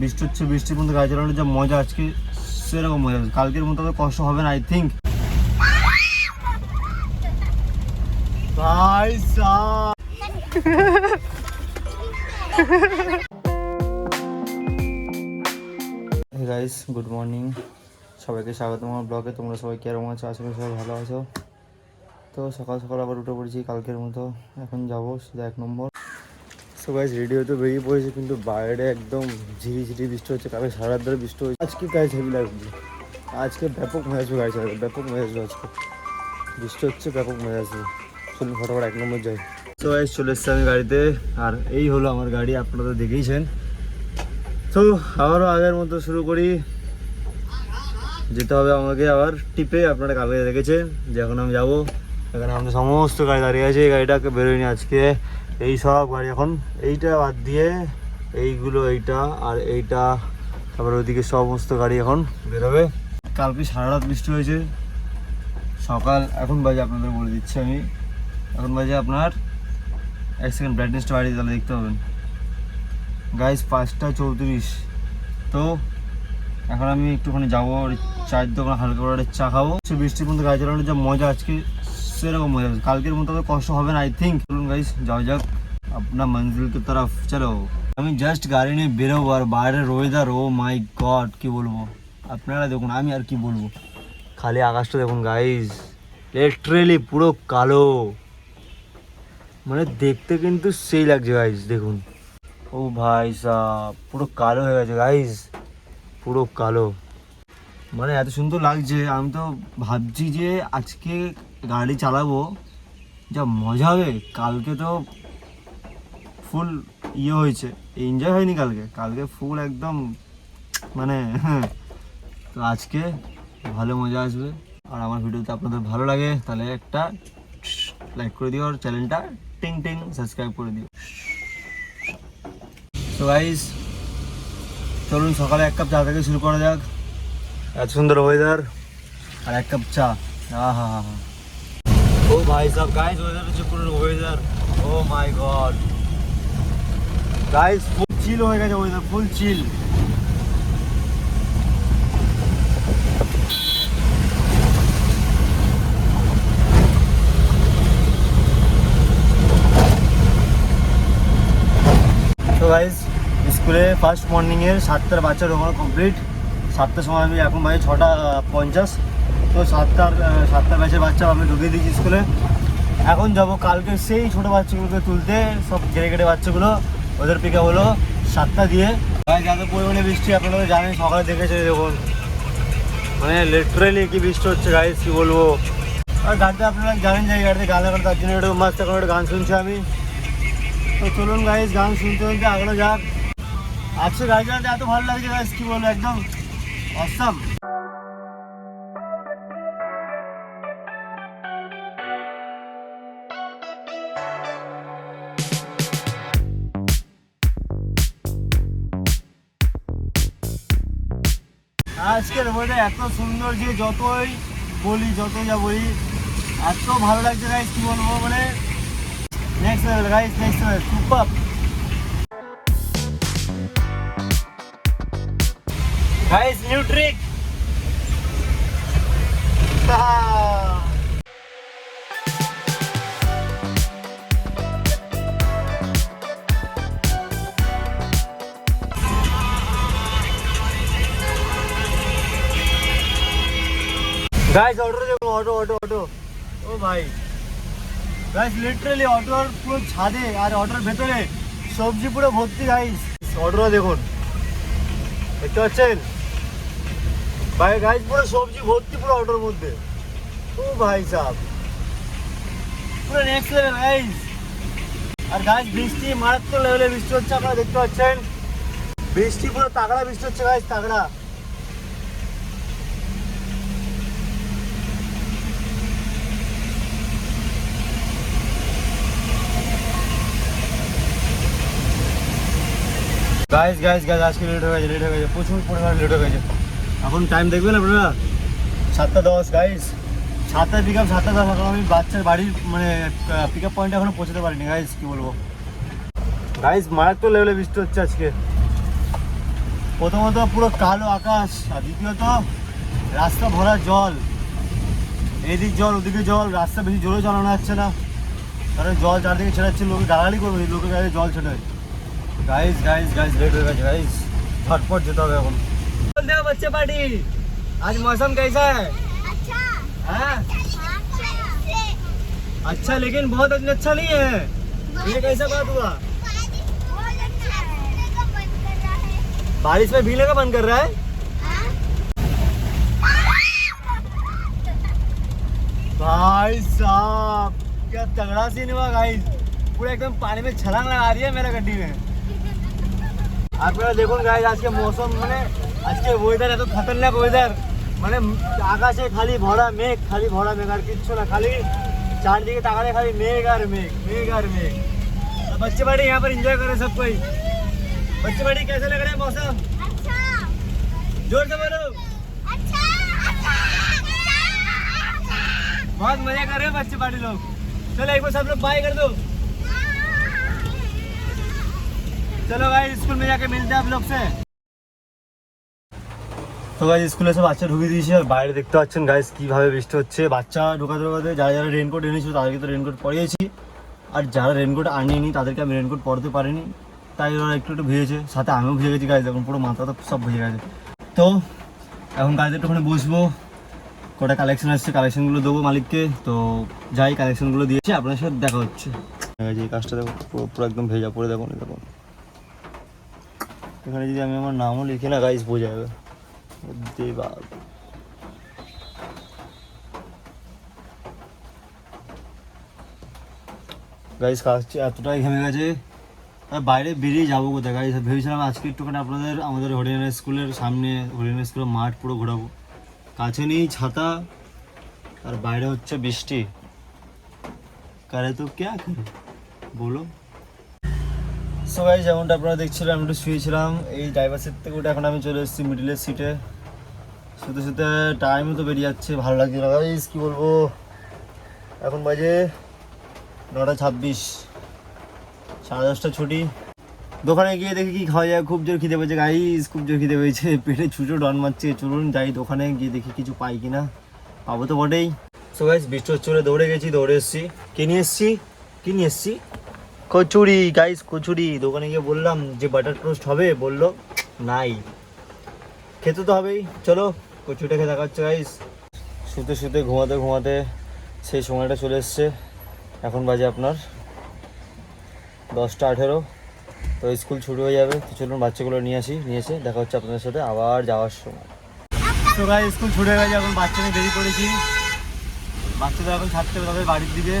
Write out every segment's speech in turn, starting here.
বৃষ্টি হচ্ছে, বৃষ্টির মধ্যে গাড়ি চালানোর যা মজা আজকে, সেরকম মজা। কালকের মতো কষ্ট হবে না আই থিঙ্ক ভাই গাইস গুড মর্নিং সবাইকে স্বাগত আমার ব্লগে, তোমরা সবাই কেরম আছো? আশা করি সবাই ভালো আছো। তো সকাল সকাল আবার উঠে পড়েছি, কালকের মতো। এখন যাব সেটা এক নম্বর। সো গাইস রেডিও তো বেরিয়ে পড়েছে, কিন্তু বাইরে একদম ঝিরি ঝিরি বৃষ্টি হচ্ছে, কালকে সারা ধরে বৃষ্টি হচ্ছে আজকে গাছ হেভি লাগবে আজকে ব্যাপক মজা আসবে গাড়ি চালাতে ব্যাপক মজা আসবে আজকে। বৃষ্টি হচ্ছে, ব্যাপক মেজাজ চলুন ফটোফট এক নম্বর যাই। তো গাইস চলে এসছি আমি গাড়িতে, আর এই হলো আমার গাড়ি, আপনারা তো দেখেইছেন। তো আবারও আগের মতো শুরু করি। যেতে হবে আমাকে আবার টিপে, আপনারা কালকে দেখেছেন। যে এখন আমি যাব। এখানে আমাদের সমস্ত গাড়ি দাঁড়িয়ে আছে, এই গাড়িটাকে বেরোয়নি আজকে। এই সব গাড়ি এখন এইটা বাদ দিয়ে এইগুলো এইটা আর এইটা, তারপর ওইদিকে সমস্ত গাড়ি এখন বেরোবে। কালকে সারা রাত বৃষ্টি হয়েছে। সকাল, এখন বাজে আপনাদের বলে দিচ্ছি আমি। এখন বাজে আপনার এক সেকেন্ড ব্রাইটনেসটা বাড়িয়ে তাহলে দেখতে পাবেন। গাইস পাঁচটা চৌত্রিশ। তো এখন আমি একটুখানি যাব চায়ের দোকানে হালকা করে চা খাব। সে বৃষ্টির মধ্যে গাড়ি চালানোর যা মজা আজকে, সেরকম মজা। কালকের মতো কষ্ট হবে না আই থিঙ্ক চলুন গাইস যাওয়া যাক। আপনার মঞ্জিল কি তরফ চলো আমি জাস্ট গাড়ি নিয়ে বেরোবো আর বাইরের ওয়েদার ও মাই গড কি বলব আপনারা দেখুন আমি আর কি বলব খালি আকাশটা দেখুন গাইস লিটারেলি পুরো কালো মানে দেখতে কিন্তু সেই লাগছে গাইস দেখুন ও ভাই সাহ পুরো কালো হয়ে গেছে গাইস পুরো কালো মানে এত সুন্দর লাগছে আমি তো ভাবছি যে আজকে গাড়ি চালাবো যা মজা হবে কালকে তো ফুল ইয়ে হয়েছে। এনজয় হয়নি কালকে। কালকে ফুল একদম মানে তো আজকে ভালো মজা আসবে। আর আমার ভিডিওতে আপনাদের ভালো লাগে, তাহলে একটা লাইক করে দিও আর চ্যানেলটা টিং টিং সাবস্ক্রাইব করে দিও। তো গাইস চলুন সকালে এক কাপ চা থেকে শুরু করা যাক। এত সুন্দর ওয়েদার আর এক কাপ চা। হা হা হা ও ভাই সাহেব গাইস ওয়েদার হচ্ছে weather oh my god guys full chill হয়ে গেছে ওয়েদার ফুল চিল তো গাইজ স্কুলে ফার্স্ট মর্নিংয়ের সাতটার বাচ্চা ঢোকানো কমপ্লিট সাতটার সময় আমি এখন বাজে ছটা পঞ্চাশ। তো সাতটার সাতটার ব্যাচের বাচ্চা আমি ঢুকিয়ে দিয়েছি স্কুলে। এখন যাব কালকে সেই ছোটো বাচ্চাগুলোকে তুলতে, সব গেড়ে গেড়ে বাচ্চাগুলো। ওদের পিকা হলো সাতটা দিয়ে। এত পরিমাণে বৃষ্টি আপনারা জানেন, সকালে দেখেছে দেখুন। মানে লিটারেলি কি বৃষ্টি হচ্ছে গাইজ কি বলব? আর গাড়িতে আপনারা জানেন যে গাড়িতে গান লাগানো তার জন্য একটু মাস্ত এখন গান শুনছি আমি। তো চলুন গাইজ গান শুনতে শুনতে আগ্রহ যাক। আজকে গাড়ি চালাতে এত ভালো লাগছে গাইজ কি বলব, একদম অসাম আজকের ওয়েদার এত সুন্দর যে যতই বলি যত যা বলি, এত ভালো লাগছে গাইজ কি বলব মানে next level guys next level super guys new trick guys auto দেখুন অটো অটো অটো ও ভাই। গাইজ লিটারালি অটোর পুরো ছাদে আর অটোর ভেতরে সবজি পুরো ভর্তি গাইজ অটোটা দেখুন। দেখতে পাচ্ছেন? ভাই গাইজ পুরো সবজি ভর্তি পুরো অটোর মধ্যে। ও ভাই সাহ পুরো নেক্সট লেভেল গাইজ আর গাইজ বৃষ্টি মারাত্মক লেভেলে বৃষ্টি হচ্ছে, আপনারা দেখতে পাচ্ছেন। বৃষ্টি পুরো তাগড়া, বৃষ্টি হচ্ছে গাইজ তাগড়া। গাইজ গাইজ গাইজ আজকে লেট হয়ে গেছে লেট হয়ে গেছে, প্রচুর পরিমাণে লেট হয়ে গেছে। এখন টাইম দেখবেন আপনারা? সাতটা দশ গাইজ সাতটা পিক আপ সাতটা দশ, এখন আমি বাচ্চার বাড়ির মানে পিক আপ পয়েন্টে এখনও পৌঁছতে পারিনি গাইজ কি বলব? গাইজ মারাত্মক লেভেলে বৃষ্টি হচ্ছে আজকে। প্রথমত পুরো কালো আকাশ, আর দ্বিতীয়ত রাস্তা ভরা জল। এদিক জল, ওদিকে জল, রাস্তা বেশি জোরে চালানো যাচ্ছে না। কারণ জল চারদিকে ছেড়াচ্ছে, লোকে গালাগালি করবে লোকের গায়ে জল ছেড়ে গাইস গাইস গাইস লেট হয়ে গেছে গাইস ঝটপট যেতে হবে এখন बच्चे पार्टी आज मौसम कैसा है अच्छा हाँ? अच्छा अच्छा लेकिन बहुत अच्छा नहीं है ये कैसा बात हुआ बहुत अच्छा है का मन कर रहा है बारिश में भीगने का मन कर रहा है हाँ? भाई साहब क्या तगड़ा सीन हुआ गाइस पूरा एकदम पानी में छलांग लगा रही है मेरा गड्डी में আপনারা দেখুন গাইজ আজকে মৌসুম মানে আজকে ওয়েদার এত খতরনাক ওয়েদার মানে আকাশে খালি ভরা মেঘ খালি ভরা মেঘ আর কিচ্ছু না খালি চারদিকে তাকালে খালি मेघ আর मेघ मेघ আর मेघ तो बच्चे बड़े यहाँ पर एंजॉय करें सब कोई बच्चे बड़े कैसे लग रहा है मौसम अच्छा जोर से बोलो अच्छा अच्छा बहुत मजा कर रहे हैं बच्चे पार्टी लोग चलो एक बार सब लोग बाय कर दो चलो भाई स्कूल में जाके मिलते हैं आप लोग से তো গাইজ স্কুলে সব বাচ্চা ঢুকিয়ে দিয়েছে আর বাইরে দেখতে পাচ্ছেন গাইজ কিভাবে বৃষ্টি হচ্ছে বাচ্চা ঢোকাতে ঢোকাতে যারা যারা রেনকোট এনেছিল তাদেরকে তো রেনকোট পরিয়েছি আর যারা রেনকোট আনিনি তাদেরকে আমি রেনকোট পরতে পারিনি তাই ওরা একটু একটু ভিজেছে সাথে আমিও ভিজে গেছি গাইজ এখন পুরো মাথা তো সব ভিজে গেছে তো এখন গাড়িতে একটুখানি বসবো কটা কালেকশন আসছে কালেকশনগুলো দেবো মালিককে তো যাই কালেকশনগুলো দিয়েছি আপনার সাথে দেখা হচ্ছে এই কাজটা দেখো পুরো পুরো একদম ভেজা পড়ে দেখুন এই দেখুন এখানে যদি আমি আমার নামও লিখি না গাইজ বোঝা যাবে। দেবা। গাইজ কাজটি এতটাই ঘেমে গেছে। আর বাইরে বেরিয়ে যাব কোথায় গাইজ ভেবেছিলাম আজকে একটুখানি আপনাদের, আমাদের হরিয়ানা স্কুলের সামনে হরিয়ানা স্কুলের মাঠ পুরো ঘোরাবো। কাছে নেই ছাতা, আর বাইরে হচ্ছে বৃষ্টি। কারে তো ক্যা বলো। সো যেমনটা আপনারা দেখছিলাম আমি একটু শুয়েছিলাম। এই ড্রাইভার সিট থেকে উঠে এখন আমি চলে এসেছি মিডিলের সিটে শুতে শুতে টাইমও তো বেরিয়ে যাচ্ছে, ভালো লাগছে না। গাইজ কী বলব? এখন বাজে নটা ছাব্বিশ, সাড়ে দশটা ছুটি। দোকানে গিয়ে দেখি কি খাওয়া যায়, খুব জোর খিদে পেয়েছে। গাইজ খুব জোর খিদে পেয়েছে। পেটে ছুটো ডন মারছে। চলুন যাই দোকানে, গিয়ে দেখি কিছু পাই কিনা। পাবো তো বটেই। সো গাইজ বৃষ্টি হচ্ছে দৌড়ে গেছি, দৌড়ে এসেছি। কি নিয়ে এসেছি? কি নিয়ে এসেছি? কচুরি গাইস কচুরি। দোকানে গিয়ে বললাম যে বাটার টোস্ট হবে, বলল, নাই। খেতে তো হবেই। চলো, কচুরিটা খেয়ে দেখা হচ্ছে গাইজ শুতে শুতে, ঘুমাতে ঘুমাতে সেই সময়টা চলে এসছে। এখন বাজে আপনার দশটা আঠেরো। তো স্কুল শুরু হয়ে যাবে। তো চলুন বাচ্চাগুলো নিয়ে আসি, নিয়ে এসে দেখা হচ্ছে আপনাদের সাথে আবার যাওয়ার সময়। তো গাই স্কুল ছুটে গেছে, এখন বাচ্চা নিয়ে দেরি করেছি বাচ্চাদের এখন ছাড়তে হবে তবে বাড়ির দিকে।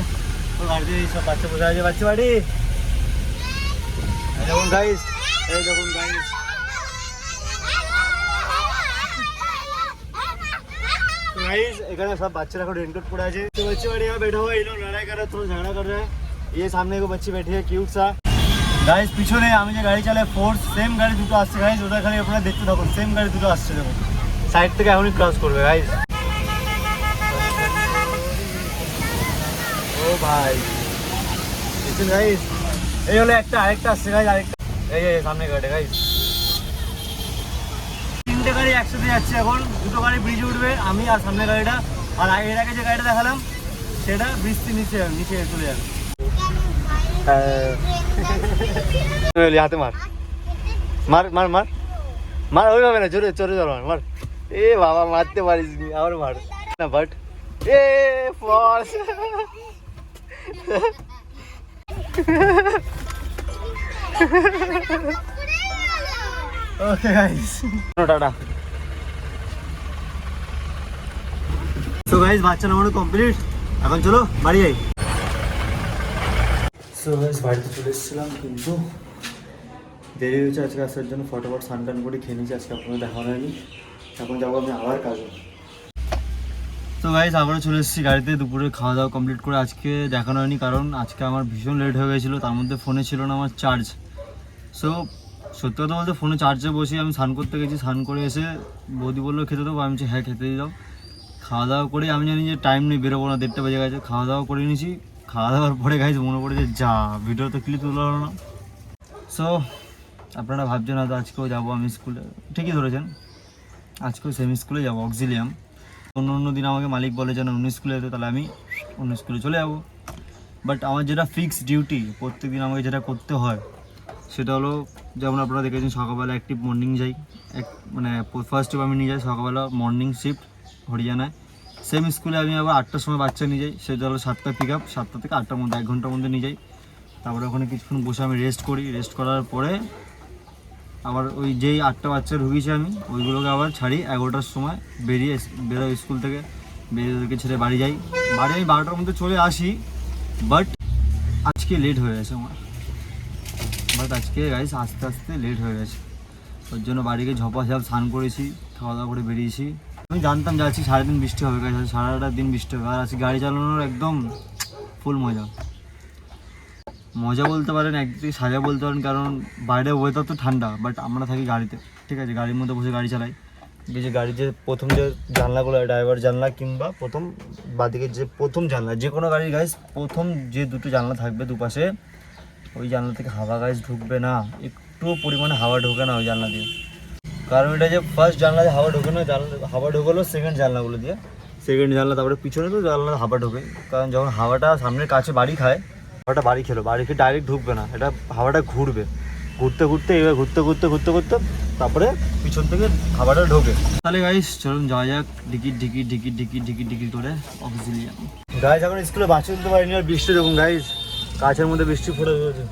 তো গাড়িতে সব বাচ্চা বসে আছে। বাচ্চা বাড়ি! দেখুন গাইস এই দেখুন গাইস तो गाइस এখানে সব বাচ্চারা এখন रेनकोट পরে আছে तो बच्चे बड़े यहाँ बैठा हुआ है ये लोग लड़ाई कर रहे हैं थोड़ा झगड़ा कर रहे हैं ये सामने को बच्ची बैठी है क्यूट सा গাইস পিছনে আমি যে গাড়ি চালাই ফোর্স সেম গাড়ি দুটো আসছে গাইস ওটা খালি আপনারা দেখতে থাকুন সেম গাড়ি দুটো আসছে দেখুন সাইড থেকে এখনই ক্রস করবে গাইস ও ভাই দেখছেন গাইস এই হলো একটা, আরেকটা আসছে গাইস আরেকটা। এই এই, সামনে গাড়ি গাইস তিনটে গাড়ি একসাথে যাচ্ছে এখন, দুটো গাড়ি ব্রিজে উঠবে, আমি আর সামনের গাড়িটা। আর এর আগে যে গাড়িটা দেখালাম, সেটা বৃষ্টি নিচে নিচে চলে যাবে। হাতে মার। মার মার মার। মার, ওইভাবে না, জোরে চোরে চলো মার মার। এ বাবা, মারতে পারিস নি, আবার মার। না বাট এ ফস okay guys tata so guys বাচ্চা নামানো কমপ্লিট এখন চলো বাড়ি যাই। সো গাইস বাড়িতে চলে এসেছিলাম কিন্তু দেরি হয়েছে আজকে আসার জন্য। ফটোফট স্নান টান করে খেয়ে নিয়েছি আজকে আপনাদের দেখা হয়নি। এখন যাব আমি আবার কাজে। তো আবারও চলে এসেছি গাড়িতে দুপুরে খাওয়া দাওয়া কমপ্লিট করে। আজকে দেখানো হয়নি কারণ আজকে আমার ভীষণ লেট হয়ে গেছিল তার মধ্যে ফোনে ছিল না আমার চার্জ সো সত্যি কথা বলতে ফোনে চার্জে বসে আমি স্নান করতে গেছি, স্নান করে এসে বৌদি বলল, খেতে দেবো? আমি হ্যাঁ খেতে দাও। খাওয়া দাওয়া করে আমি জানি যে টাইম নেই, বেরোবো না, দেড়টা বেজে গেছে, খাওয়া দাওয়া করে নিয়েছি। খাওয়া দাওয়ার পরে গাইজ মনে পড়ে যে ভিডিও তো ক্লিপ তোলা না। সো আপনারা ভাবছেন হয়তো আজকেও যাব আমি স্কুলে ঠিকই ধরেছেন, আজকেও সেম স্কুলে যাব অক্সিলিয়াম অন্য অন্য দিন আমাকে মালিক বলে যেন অন্য স্কুলে যেতে, তাহলে আমি অন্য স্কুলে চলে যাব। বাট আমার যেটা ফিক্সড ডিউটি প্রত্যেক দিন আমাকে যেটা করতে হয় সেটা হলো, যেমন আপনারা দেখেছেন, সকালবেলা একটি মর্নিং যাই। এক মানে ফার্স্ট স্টেপ আমি নিয়ে যাই, সকালবেলা মর্নিং শিফট হরিয়ানায়। সেম স্কুলে আমি আবার আটটার সময় বাচ্চা নিয়ে যাই, সেটা হলো সাতটা পিক আপ সাতটা থেকে আটটার মধ্যে, এক ঘণ্টার মধ্যে নিয়ে যাই। তারপরে ওখানে কিছুক্ষণ বসে আমি রেস্ট করি রেস্ট করার পরে আবার ওই যেই আটটা বাচ্চা ঢুকিয়েছি আমি, ওইগুলোকে আবার ছাড়ি এগারোটার সময় বেরিয়ে বেরোই স্কুল থেকে। বেরিয়ে ছেড়ে বাড়ি যাই। বাড়ি আমি বারোটার মধ্যে চলে আসি বাট আজকে লেট হয়ে গেছে আমার। বাট আজকে গাইস আস্তে আস্তে লেট হয়ে গেছে। ওর জন্য বাড়িকে ঝপাঝপ স্নান করেছি, খাওয়া দাওয়া করে বেরিয়েছি। আমি জানতাম যে আজকে সারাদিন বৃষ্টি হবে গাইস সারাটা দিন বৃষ্টি হবে। আর আজকে গাড়ি চালানোর একদম ফুল মজা। মজা বলতে পারেন, একদিকে সাজা বলতে পারেন, কারণ বাইরে ওয়েদার তো ঠান্ডা বাট আমরা থাকি গাড়িতে, ঠিক আছে? গাড়ির মধ্যে বসে গাড়ি চালাই। যে গাড়ির যে প্রথম যে জানলাগুলো হয় ড্রাইভার জানলা কিংবা প্রথম বাদিকে যে প্রথম জানলা যে কোনো গাড়ির গাইস প্রথম যে দুটো জানলা থাকবে দুপাশে ওই জানলা থেকে হাওয়া গাইস ঢুকবে না, একটু পরিমাণে হাওয়া ঢোকে না ওই জানলা দিয়ে। কারণ এটা যে ফার্স্ট জানলা দিয়ে হাওয়া ঢোকে না, জানলা, হাওয়া ঢোকালো সেকেন্ড জানলাগুলো দিয়ে। সেকেন্ড জানলা, তারপরে পিছনে তো জানলা হাওয়া ঢোকে। কারণ যখন হাওয়াটা সামনের কাছে বাড়ি খায়, হাওয়াটা বাড়ি খেলো, বাড়ি খেয়ে ডাইরেক্ট ঢুকবে না, এটা হাওয়াটা ঘুরবে। ঘুরতে ঘুরতে, এবার ঘুরতে ঘুরতে ঘুরতে ঘুরতে, তারপরে পিছন থেকে হাওয়াটা ঢোকে। তাহলে গাইস চলুন যাওয়া যাক, ticket ticket ticket ticket ticket ticket করে অফিসিয়ালি গাইস এখন স্কুলে বাঁচিয়ে দিতে পারিনি, আর বৃষ্টি দেখুন গাইস কাছের মধ্যে বৃষ্টি পড়ে রয়েছে।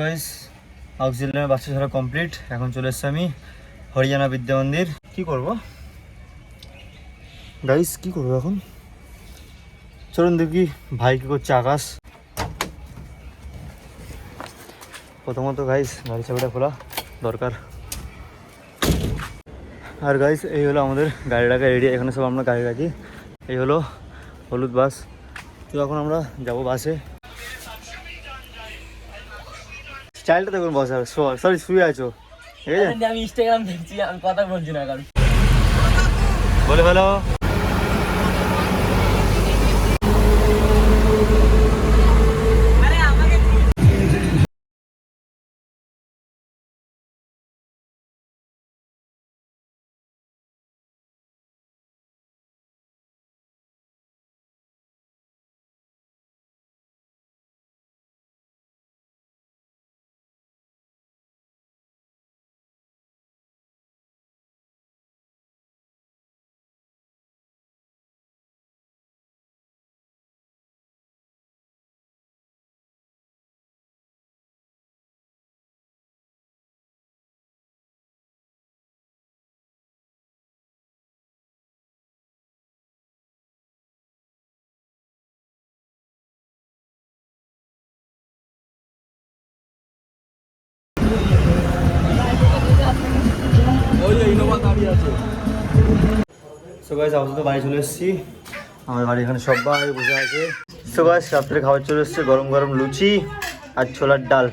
গাইস অক্সিজেনের বাচ্চা ছাড়া কমপ্লিট এখন চলে এসছি আমি হরিয়ানা বিদ্যা মন্দির। কি করব? গাইস কি করব এখন? চলুন দেখি ভাই কি করছে আকাশ। প্রথমত গাইস গাড়ি চাবিটা খোলা দরকার। আর গাইস এই হলো আমাদের গাড়ি গাড়িটাকে এরিয়া এখানে সব আমরা গাড়ি রাখি। এই হলো হলুদ বাস। তো এখন আমরা যাব বাসে। স্টাইলটা দেখুন বসার সরি শুয়ে আছো। ঠিক আছে? আমি ইনস্টাগ্রাম দেখছি আমি কথা বলছি না কারণ বলে ফেলো। বাড়ি চলে এসেছি। আমার এখানে সবাই বসে আছে। খাবার চলে গরম গরম লুচি আর ছোলার ডাল।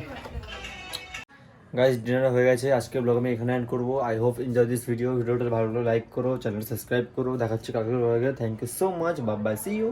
ডিনার হয়ে গেছে। আজকে ব্লগ আমি এখানে করব। আই হোপ দিস ভিডিও ভিডিওটা ভালো লাগল লাইক করো চ্যানেল সাবস্ক্রাইব করো। দেখাচ্ছি কাকুর থ্যাংক ইউ সো মাচ বাবা সি ইউ